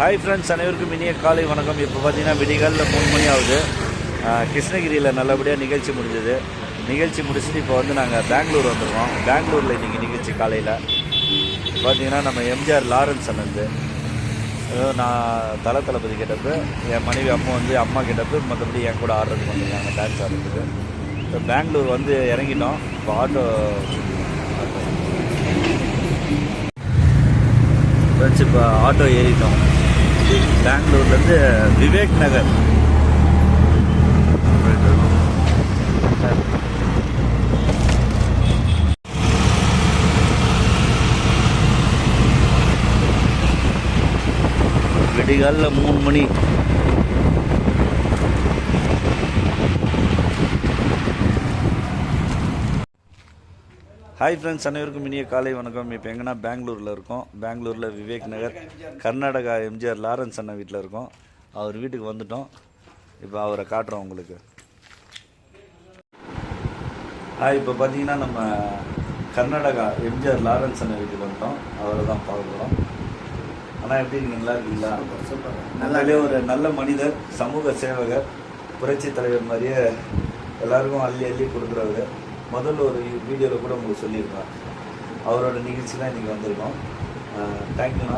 Hi friends அனைவருக்கும் இனிய காலை வணக்கம். இப்போ பார்த்தீங்கன்னா விடிகாலில் மூணு மணி ஆகுது. கிருஷ்ணகிரியில் நல்லபடியாக நிகழ்ச்சி முடிஞ்சது. நிகழ்ச்சி முடிச்சுட்டு இப்போ வந்து நாங்கள் பெங்களூர் வந்துடுவோம் பெங்களூரில் இன்றைக்கி நிகழ்ச்சி காலையில். பார்த்தீங்கன்னா நம்ம எம்ஜிஆர் லாரன்ஸ் அண்ணந்து நான் தல தளபதி கேட்டப்போ என் மனைவி அம்மா வந்து அம்மா கேட்டப்போ மற்றபடி என் கூட ஆர்டர் பண்ணியிருக்காங்க டான்ஸ் ஆடுறதுக்கு இப்போ பெங்களூர் வந்து இறங்கிட்டோம். இப்போ ஆட்டோ ஃப்ரெண்ட்ஸ் இப்போ ஆட்டோ ஏறிட்டோம். பெங்களூர்லேருந்து விவேக் நகர். விடிகாலில் மூணு மணி. ஹாய் ஃப்ரெண்ட்ஸ் அனைவருக்கும் இனிய காலை வணக்கம். இப்போ எங்கன்னா பெங்களூரில் இருக்கோம். பெங்களூரில் விவேக் நகர் கர்நாடகா எம்ஜிஆர் லாரன்ஸ் அண்ணன் வீட்டில் இருக்கோம். அவர் வீட்டுக்கு வந்துட்டோம். இப்போ அவரை காட்டுறோம் உங்களுக்கு. ஹாய் இப்போ பார்த்தீங்கன்னா நம்ம கர்நாடகா எம்ஜிஆர் லாரன்ஸ் அண்ணன் வீட்டுக்கு வந்துட்டோம். அவரை தான் பார்க்குறோம் ஆனால் எப்படி இருக்கீங்க? நல்லா இருக்கீங்களா? நல்லாவே ஒரு நல்ல மனிதர் சமூக சேவகர் புரட்சி தலைவர் மாதிரியே எல்லாருக்கும் அள்ளி அள்ளி கொடுக்குறவர். முதல்ல ஒரு வீடியோவில் கூட உங்களுக்கு சொல்லியிருக்கேன் அவரோட நிகழ்ச்சி தான் இன்றைக்கி வந்திருக்கோம். தேங்க்யூண்ணா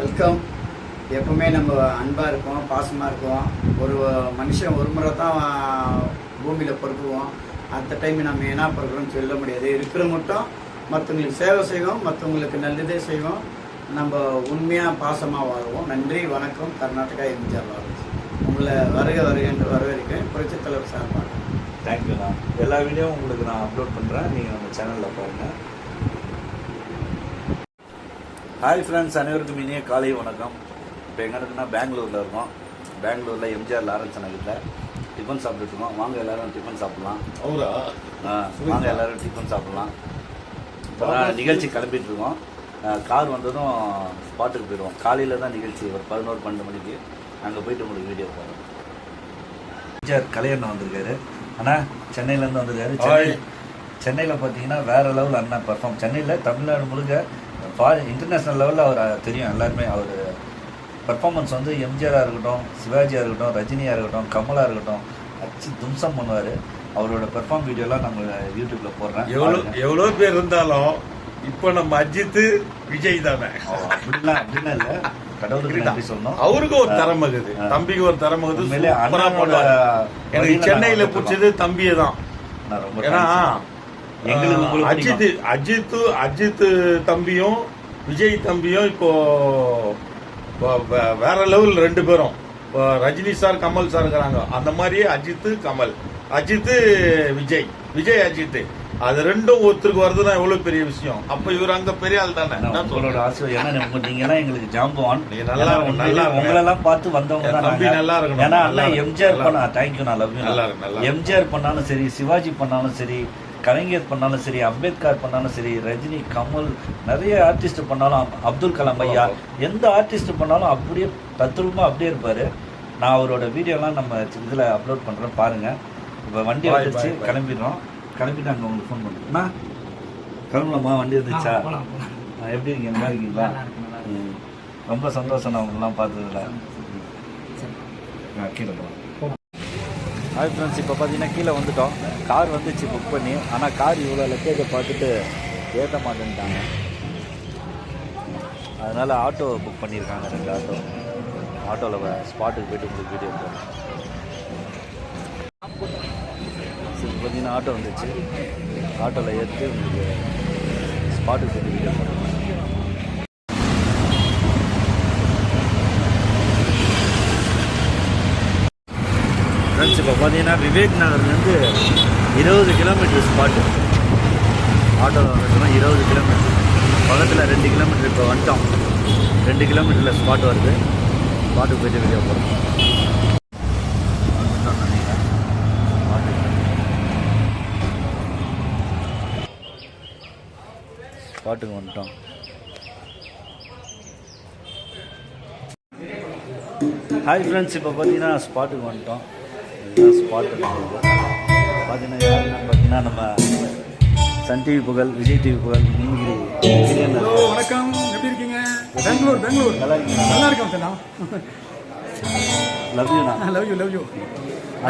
வெல்கம் எப்பவுமே நம்ம அன்பாக இருப்போம் பாசமாக இருப்போம். ஒரு மனுஷன் ஒரு முறை தான் பூமியில் பொறுப்புவோம் அந்த டைம் நம்ம என்ன பொறுக்கிறோம்னு சொல்ல முடியாது. இருக்கிற மட்டும் மற்றவங்களுக்கு சேவை செய்வோம் மற்றவங்களுக்கு நல்லதே செய்வோம். நம்ம உண்மையாக பாசமாக வாழ்வோம். நன்றி வணக்கம். கர்நாடகா எம்ஜிஆர் லாரன்ஸ் உங்களை வருக வருக என்று வரவேற்கிறேன். புரட்சித் தலைவர் சார்பாக. தேங்க்யூண்ணா எல்லா வீடியோவும் உங்களுக்கு நான் அப்லோட் பண்ணுறேன் நீங்கள் நம்ம சேனலில் பாருங்கள் ஹாய் ஃப்ரெண்ட்ஸ் அனைவருக்கும் இனிய காலை வணக்கம். இப்போ எங்கே இருக்குன்னா பெங்களூரில் இருக்கோம். பெங்களூரில் எம்ஜிஆர் லாரன்ஸ் வீட்டில் டிஃபன் சாப்பிட்டுட்டு இருக்கோம். வாங்க எல்லாரும் டிஃபன் சாப்பிட்லாம். அவரா? வாங்க எல்லாரும் டிஃபன் சாப்பிட்லாம். இப்போதான் நிகழ்ச்சி கிளம்பிட்டு இருக்கோம். கார் வந்ததும் ஸ்பாட்டுக்கு போயிடுவோம் காலையில் தான் நிகழ்ச்சி ஒரு பதினோரு பன்னெண்டு மணிக்கு. அங்கே போயிட்டு உங்களுக்கு வீடியோ போகிறோம் எம்ஜிஆர் கலையண்ணன் வந்திருக்காரு. அண்ணா சென்னையிலேருந்து வந்திருக்காரு. சென்னை சென்னையில் பார்த்தீங்கன்னா வேற லெவல் அண்ணன் பர்ஃபார்ம் சென்னையில் தமிழ்நாடு முழுக்க இன்டர்நேஷ்னல் லெவலில் அவர் தெரியும் எல்லாருமே. அவர் பர்ஃபார்மன்ஸ் வந்து எம்ஜிஆராக இருக்கட்டும் சிவாஜியாக இருக்கட்டும் ரஜினியாக இருக்கட்டும் கமலாக இருக்கட்டும் அச்சு தும்சம் பண்ணுவார். அவரோட பெர்ஃபார்ம் வீடியோலாம் நம்ம யூடியூப்பில் போடுறேன். எவ்வளவு பாருங்க. எவ்வளவு பேர் இருந்தாலும் இப்போ நம்ம அஜித் விஜய் தானே. அப்படிலாம் அப்படிலாம் இல்லை. கடவுளுக்கு நன்றி சொல்லணும். அவருக்கு ஒரு ஆ. தம்பிக்கு ஒரு பண்ணுவாரு. எனக்கு சென்னையில பிடிச்சது தம்பியை தான் ஏன்னா. எங்களுக்கு அஜித் பிடிக்கும். அஜித் தம்பியும் விஜய் தம்பியும் இப்போ வேற லெவல் ரெண்டு பேரும். ரஜினி சார் கமல் சார் இருக்கிறாங்க. அந்த மாதிரியே அஜித் கமல். அஜித் விஜய். விஜய் அஜித் அது ரெண்டும் ஒருத்தருக்கு வருதுன்னா எவ்வளவு பெரிய விஷயம். அப்ப இவர் அங்க பெரிய ஆள் தானே? உங்களோட சொல்றேன்? ஆசை ஏன்னா உங்க- நீங்கெல்லாம் எங்களுக்கு ஜாம்பவான். நீங்க நல்லா நல்லா. உங்களெல்லாம் பார்த்து வந்தவங்க தான் நாங்க. நல்லா இருக்கணும், ஏன்னா இருக்கணும், எம்ஜிஆர் பண்ணா தேங்க்யூ நான் லவ் நல்லா இருக்கு. எம்ஜிஆர் பண்ணாலும் சரி சிவாஜி பண்ணாலும் சரி கலைஞர் பண்ணாலும் சரி அம்பேத்கர் பண்ணாலும் சரி ரஜினி கமல் நிறைய ஆர்டிஸ்ட் பண்ணாலும் அப்- அப்துல் கலாம் ஐயா எந்த ஆர்டிஸ்ட் பண்ணாலும் அப்படியே தத்ரூபமா அப்படியே இருப்பாரு. நான் அவரோட வீடியோலாம் நம்ம இதில் அப்லோட் பண்ணுறேன் பாருங்க. இப்போ வண்டி bye. கிளம்பிடுறோம். கிளம்பிட்டு அங்கே உங்களுக்கு ஃபோன் பண்ணுறேன் கிளம்பலாமா வண்டி வந்துச்சா ஆ, எப்படி இருக்கீங்க? நல்லா இருக்கீங்களா. ரொம்ப சந்தோஷம் நான் உங்களெல்லாம் பார்த்ததுல. ஆ, கீழே போகலாம் ஹாய் ஃப்ரெண்ட்ஸ் இப்போ பார்த்தீங்கன்னா கீழே வந்துட்டோம். கார் வந்துச்சு புக் பண்ணி. ஆனால் கார் இவ்வளோ லக்கேஜை பார்த்துட்டு ஏற்ற மாட்டேன்ட்டாங்க. அதனால் ஆட்டோ புக் பண்ணியிருக்காங்க ரெண்டு ஆட்டோ ஆட்டோவில் ஸ்பாட்டுக்கு போயிட்டு உங்களுக்கு வீடியோ போகிறேன் சின்ன ஆட்டோ வந்துச்சு. ஆட்டோவில் ஏற்றி உங்களுக்கு ஸ்பாட்டுக்கு போயிட்டு வீடியோ ஃப்ரெண்ட்ஸ் இப்போ பார்த்தீங்கன்னா விவேக் நகர்லேருந்து இருபது கிலோமீட்டர் ஸ்பாட்டு ஆட்டோவில் வந்துட்டு இருபது கிலோமீட்டர் பக்கத்தில் ரெண்டு கிலோமீட்டர் இப்போ வந்துட்டோம். ரெண்டு கிலோமீட்டரில் ஸ்பாட் வருது. ஸ்பாட்டுக்கு போயிட்டு வீடியோ போகிறோம் ஸ்பாட்டுக்கு வந்துட்டோம். ஹாய் ஃப்ரெண்ட்ஸ் இப்போ பார்த்தீங்கன்னா ஸ்பாட்டுக்கு வந்துட்டோம். இதுதான் ஸ்பாட்டு பார்த்தீங்கன்னா யாருன்னா பார்த்தீங்கன்னா நம்ம சன் டிவி புகழ் விஜய் டிவி புகழ் ஹலோ வணக்கம். எப்படி இருக்கீங்க? பெங்களூர் பெங்களூர். நல்லா இருக்கீங்களா? நல்லா இருக்கோம் சார் லவ் யூண்ணா நான். லவ் யூ லவ் யூ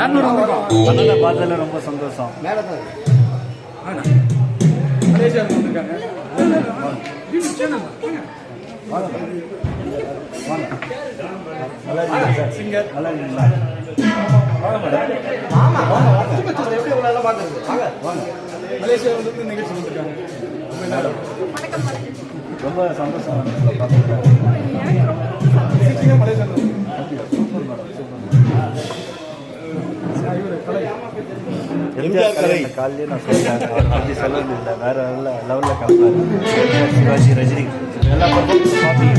அண்ணனை பார்த்ததுல ரொம்ப சந்தோஷம். ஆனா மலேசியா வந்திருக்காங்க வாங்க நல்லா இருக்கீங்களா சார் சிங்கர் நல்லா இருக்கீங்களா வாங்க வாங்க மலேசியா வந்து நிகழ்ச்சி வந்திருக்காங்க ரொம்ப சந்தோஷம் மலேசியா எம்ஜிஆர் கலை. காலையிலே நான் சொல்லிட்டேன் அவரை பற்றி இல்லை வேற லெவலில் லெவலில் கலப்பாரு சிவாஜி ரஜினி எல்லா பார்ப்பீங்க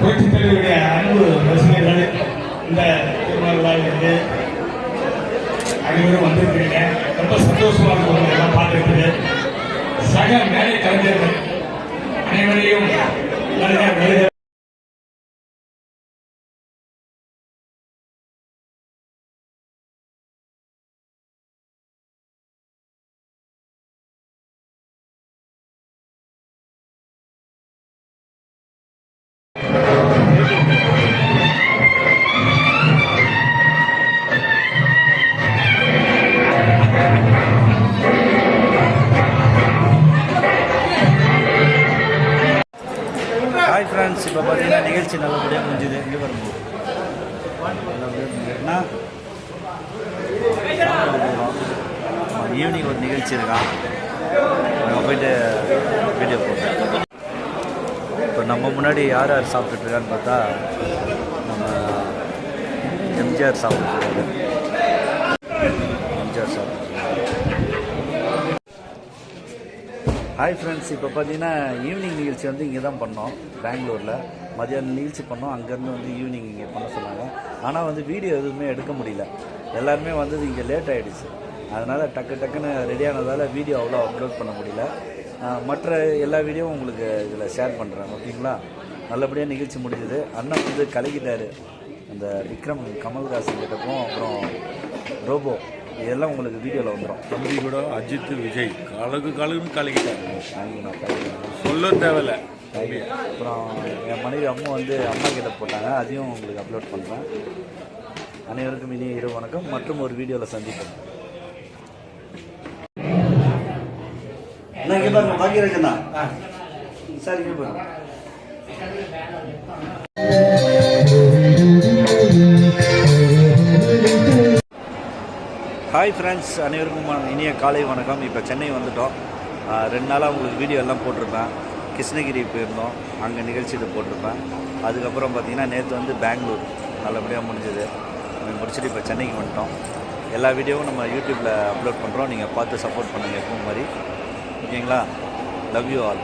புரட்சித் தலைவருடைய அன்பு ரசிகர்கள் இந்த திருமண விழாவிற்கு அனைவரும் வந்திருக்கிறீங்க. ரொம்ப சந்தோஷமா இருக்கும் உங்களை எல்லாம் பார்த்துருக்கு சக மேடை கலைஞர்கள் அனைவரையும் வருக. ஈவினிங் ஒரு நிகழ்ச்சி இருக்கான் அங்கே போயிட்டு வீடியோ போட்டேன் இப்போ நம்ம முன்னாடி யார் யார் சாப்பிட்டுட்டு இருக்கான்னு பார்த்தா நம்ம எம்ஜிஆர் சாப்பிட்டு எம்ஜிஆர் சாப்பிட்டு ஹாய் ஃப்ரெண்ட்ஸ் இப்போ பார்த்தீங்கன்னா ஈவினிங் நிகழ்ச்சி வந்து இங்கே தான் பண்ணோம் பெங்களூரில். மதியானம் நிகழ்ச்சி பண்ணோம் அங்கேருந்து வந்து ஈவினிங் இங்கே பண்ண சொன்னாங்க. ஆனால் வந்து வீடியோ எதுவுமே எடுக்க முடியல. எல்லாருமே வந்தது இங்கே லேட் ஆகிடுச்சு அதனால் டக்கு டக்குன்னு ரெடியானதால் வீடியோ அவ்வளோ அப்லோட் பண்ண முடியல. மற்ற எல்லா வீடியோவும் உங்களுக்கு இதில் ஷேர் பண்ணுறேன் ஓகேங்களா நல்லபடியாக நிகழ்ச்சி முடிஞ்சது. அண்ணன் வந்து கலக்கிட்டாரு. அந்த விக்ரம் கமல்ஹாசன் கிட்டக்கும் அப்புறம் ரோபோ. இதெல்லாம் உங்களுக்கு வீடியோவில் வந்துடும் தம்பி கூட அஜித் விஜய் கலகு கலகுன்னு கலக்கிட்டாங்க சொல்ல தேவையில்ல. அப்புறம் என் மனைவி அம்மா வந்து அம்மா கிட்ட போட்டாங்க. அதையும் உங்களுக்கு அப்லோட் பண்ணுறேன் அனைவருக்கும் இனிய இரவு வணக்கம். மற்றும் ஒரு வீடியோவில் சந்திப்போம். இங்கே பாருங்க பாக்கியராஜண்ணா சார் இங்கே பாருங்க. ஹாய் ஃப்ரெண்ட்ஸ் அனைவருக்கும் இனிய காலை வணக்கம். இப்போ சென்னை வந்துட்டோம். ரெண்டு நாளாக உங்களுக்கு வீடியோ எல்லாம் போட்டிருப்பேன். கிருஷ்ணகிரி போயிருந்தோம். அங்கே நிகழ்ச்சியில் போட்டிருப்பேன். அதுக்கப்புறம் பார்த்தீங்கன்னா நேற்று வந்து பெங்களூர். நல்லபடியாக முடிஞ்சது. நம்ம முடிச்சுட்டு இப்போ சென்னைக்கு வந்துட்டோம். எல்லா வீடியோவும் நம்ம யூடியூப்பில் அப்லோட் பண்ணுறோம் நீங்கள் பார்த்து சப்போர்ட் பண்ணுங்கள் எப்பவும் மாதிரி. ஓகேங்களா? Love you all